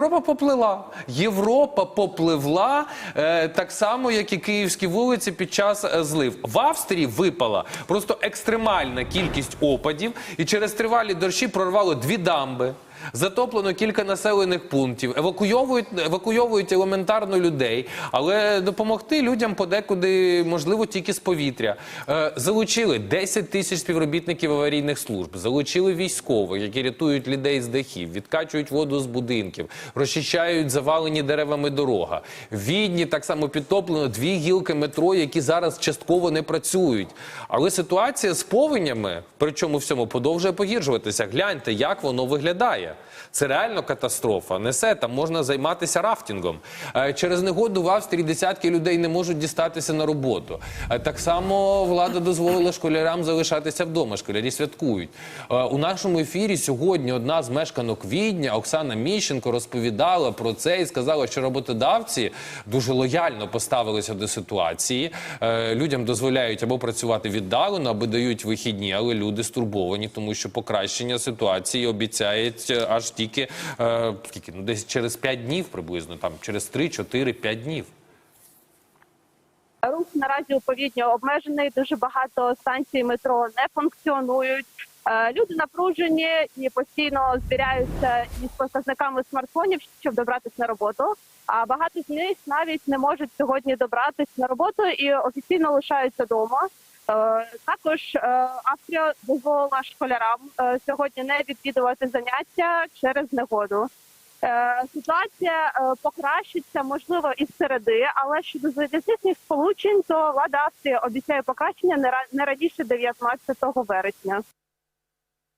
Європа поплила. Європа попливла е, так само, як і київські вулиці під час е, злив. В Австрії випала просто екстремальна кількість опадів, і через тривалі дощі прорвало дві дамби. Затоплено кілька населених пунктів, евакуйовують, евакуйовують елементарно людей, але допомогти людям подекуди можливо тільки з повітря. Е, залучили 10 тисяч співробітників аварійних служб, залучили військових, які рятують людей з дахів, відкачують воду з будинків, розчищають завалені деревами дорога. Відні так само підтоплено дві гілки метро, які зараз частково не працюють. Але ситуація з повенями, причому всьому продовжує погіршуватися. Гляньте, як воно виглядає. Це реально катастрофа. Несе там можна займатися рафтингом. Е, Через негоду в Австрії десятки людей не можуть дістатися на роботу. Е, Так само влада дозволила школярам залишатися вдома. Школярі святкують. Е, У нашому ефірі сьогодні одна з мешканок Відня, Оксана Міщенко, розповідала про це і сказала, що роботодавці дуже лояльно поставилися до ситуації. Людям дозволяють або працювати віддалено, або дають вихідні, але люди стурбовані, тому що покращення ситуації обіцяють аж тільки е, скільки ну десь через 5 днів, приблизно там через 3, 4, 5 днів. Рух наразі у Повідні обмежений. Дуже багато станцій метро не функціонують. Е, Люди напружені і постійно звіряються із показниками смартфонів, щоб добратися на роботу. А багато з них навіть не можуть сьогодні добратися на роботу і офіційно лишаються вдома. Е, Також е, Австрія дозволила школярам е, сьогодні не відвідувати заняття через негоду. Ситуація покращиться, можливо, із середи, але щодо залізничних сполучень, то влада Австрії обіцяє покращення не ра- не раніше 19 вересня.